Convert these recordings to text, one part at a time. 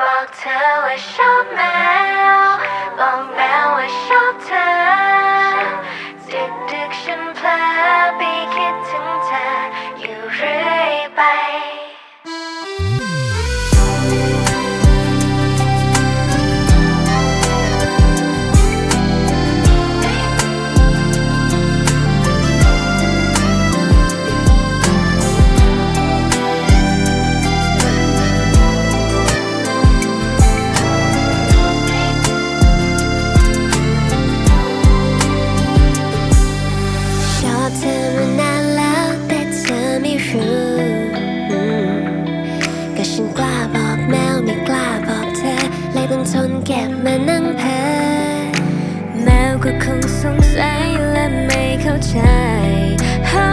บอกเธอว่าชอบแมวบอกแมวว่าชอบ สงสัยและไม่เข้าใจเฮ้า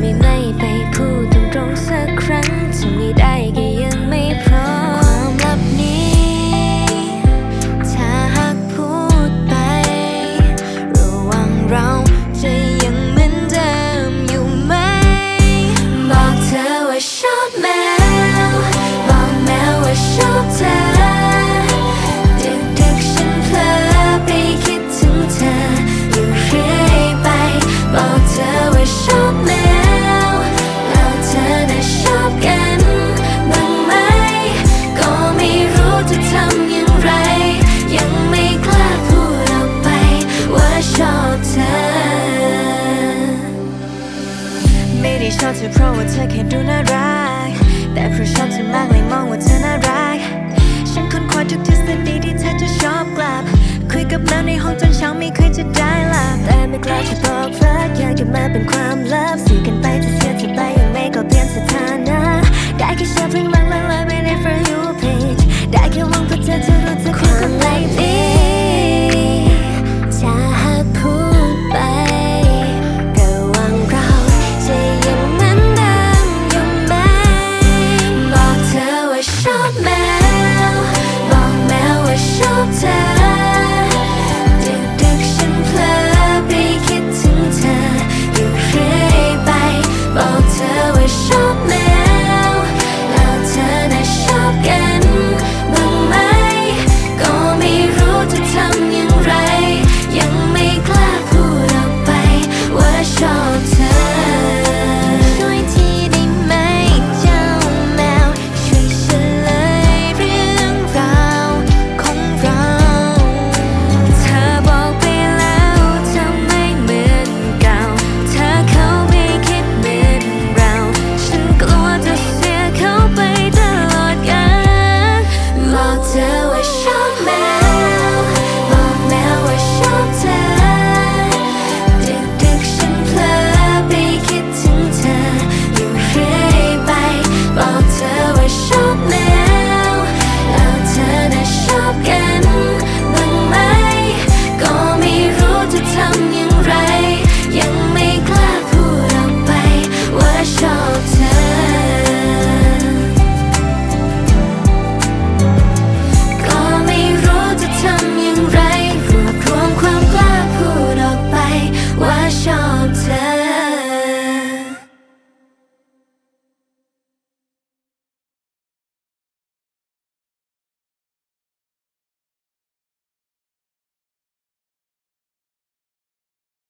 ไม่ไม่ไปพูดตรงๆสักครั้งจะไม่ได้ อบเธอเพราะว่าเธอแค่ดูน่ารัก แต่เพราะชอบเธอมากเลยมองว่าเธอน่ารัก ฉันค้นคว้าทุกทฤษฎีที่เธอจะชอบกลับ คุยกับแมวในห้องจนเช้าไม่เคยจะได้หลับแต่ไม่กล้าจะบอกรักอยากจะมาเป็นความลับ